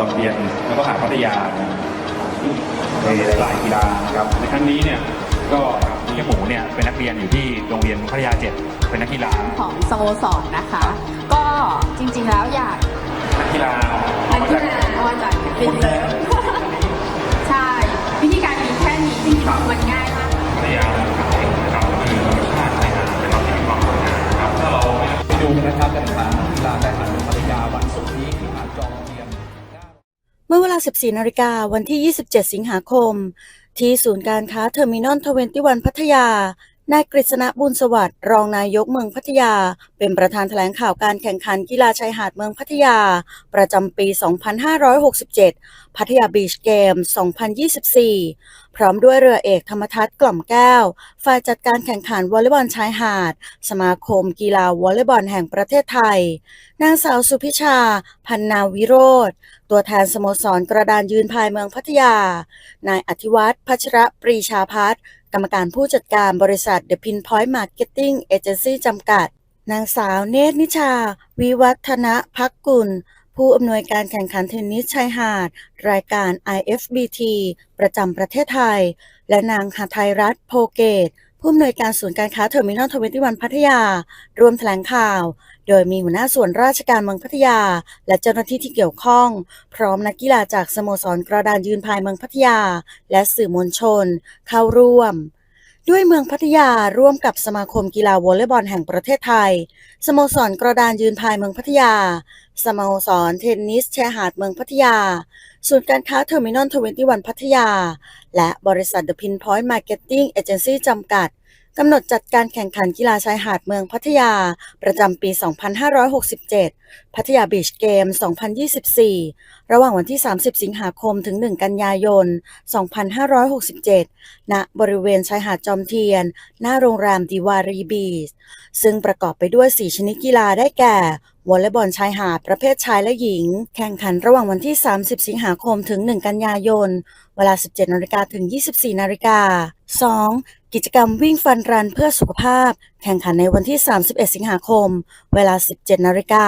จอมเทียนแล้วก็หาดพัทยาในหลายๆกีฬานะครับในครั้งนี้เนี่ยก็เจ้าหมูเนี่ยเป็นนักเรียนอยู่ที่โรงเรียนพัทยาเจ็ดเป็นนักกีฬาของสโมสรนะคะ ก็จริงๆแล้วอยากนักกีฬานัเอากมากีจากฬาเอามาจากฟิลิปคนปินแร 14นาฬิกาวันที่ 27 สิงหาคม ที่ศูนย์การค้าเทอร์มินอลทเวนตี้วันพัทยา นายกฤษณะบุญสวัสดิ์รองนายกเมืองพัทยา เป็นประธานแถลงข่าวการแข่งขันกีฬาชายหาดเมืองพัทยา ประจำปี 2567 พัทยาบีชเกม 2024 พร้อมด้วยเรือเอกธรรมทัศน์กล่อมแก้ว ฝ่ายจัดการแข่งขันวอลเลย์บอลชายหาด สมาคมกีฬาวอลเลย์บอลแห่งประเทศไทย นางสาวสุพิชา พันนาวิโรธตัวแทนสโมสรกระดานยืนพายเมืองพัทยา นายอธิวัฒน์พัชระปรีชาพัฒน์ กรรมการผู้จัดการบริษัท The Pinpoint Marketing Agency จำกัด นางสาวเนตรนิชา วิวัฒนะพักกุล ผู้อำนวยการแข่งขันเทนนิสชายหาด รายการ IFBT ประจำประเทศไทย และนางหาไทยรัฐโพเกต ผู้อำนวยการศูนย์การค้าเทอร์มินอล21พัทยารวมแถลงข่าว โดยมีหัวหน้าส่วนราชการเมืองพัทยา และเจ้าหน้าที่ที่เกี่ยวข้อง พร้อมนักกีฬาจากสโมสรกระดานยืนพายเมืองพัทยา และสื่อมวลชน เข้าร่วม ด้วยเมืองพัทยาร่วมกับสมาคมกีฬาวอลเลย์บอลแห่งประเทศไทย สโมสรกระดานยืนพายเมืองพัทยา สโมสรเทนนิสชายหาดเมืองพัทยา ศูนย์การค้าเทอร์มินอล21พัทยา และบริษัท The Pinpoint Marketing Agency จนซี่จำกัดกำหนดจัดการแข่งขันกีฬาชายหาดเมืองพัทยา ประจำปี 2567 พัทยาบีชเกม 2024 ระหว่างวันที่ 30 สิงหาคมถึง 1 กันยายน 2567 ณ บริเวณชายหาดจอมเทียน หน้าโรงแรมดิวารีบีช ซึ่งประกอบไปด้วย 4 ชนิดกีฬาได้แก่ วอลเลย์บอลชายหาดประเภทชายและหญิง แข่งขันระหว่างวันที่ 30 สิงหาคมถึง 1 กันยายน เวลา 17นาฬิกาถึง 24นาฬิกา 2. กิจกรรมวิ่งฟันรันเพื่อสุขภาพ แข่งขันในวันที่ 31 สิงหาคม เวลา 17นาฬิกา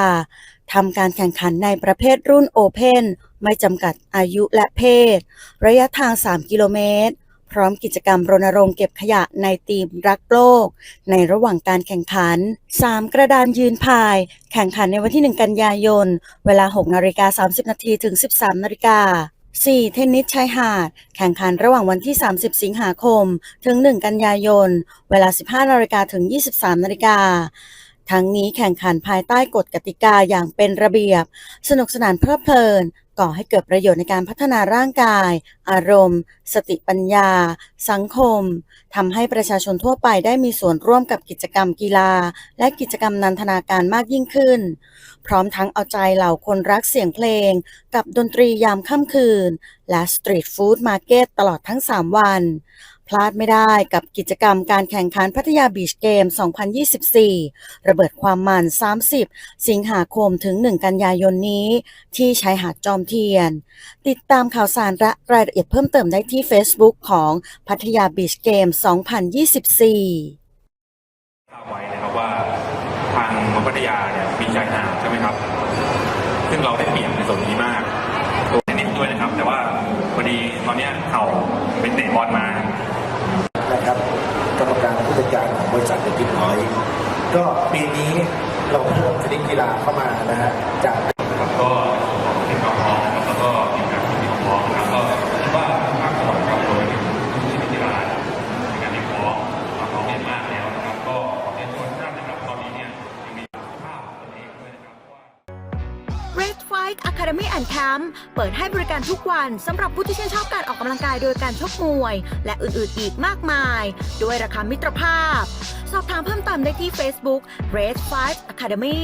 ทำการแข่งขันในประเภทรุ่นโอเพนไม่จำกัดอายุและเพศ ระยะทาง 3 กิโลเมตร พร้อมกิจกรรมรณรงค์เก็บขยะในทีมรักโลก ในระหว่างการแข่งขัน 3. กระดานยืนพาย แข่งขันในวันที่ 1 กันยายน เวลา 6นาฬิกา30นาทีถึง 13นาฬิกา 4. เทนนิสชายหาด แข่งขันระหว่างวันที่ 30 สิงหาคม ถึง 1 กันยายน เวลา 15นาฬิกาถึง 23นาฬิกาทั้งนี้แข่งขันภายใต้กฎกติกาอย่างเป็นระเบียบ สนุกสนานเพลิดเพลิน ก่อให้เกิดประโยชน์ในการพัฒนาร่างกาย อารมณ์ สติปัญญา สังคมทำให้ประชาชนทั่วไปได้มีส่วนร่วมกับกิจกรรมกีฬา และกิจกรรมนันทนาการมากยิ่งขึ้น พร้อมทั้งเอาใจเหล่าคนรักเสียงเพลง กับดนตรียามค่ำคืน และสตรีทฟู้ดมาร์เก็ตตลอดทั้ง 3 วัน พลาดไม่ได้กับกิจกรรมการแข่งขันพัทยาบีชเกม 2024 ระเบิดความมัน 30 สิงหาคมถึง 1 กันยายนนี้ ที่ชายหาดจอมเทียน ติดตามข่าวสารและรายละเอียดเพิ่มเติมได้ที่ Facebook ของพัทยาบีชเกม 2024ทราบไว้นะครับว่าทางพัทยาเนี่ยมีชายหาดใช่ไหมครับ ซึ่งเราได้เปรียบในส่วนนี้มาก ตอนนี้เขาเป็นเตะบอลมานะครับกรรมการผู้จัดการของบริษัทเดอะพิทน้อย ก็ปีนี้เราเพิ่มชนิดกีฬาเข้ามานะฮะจาก Bike Academy and Camp เปิดให้บริการทุกวันสำหรับผู้ที่ชื่นชอบการออกกำลังกายโดยการชกมวย และอื่นๆอีกมากมาย ด้วยราคามิตรภาพ สอบถามเพิ่มเติมได้ที่ Facebook Red Fight Academy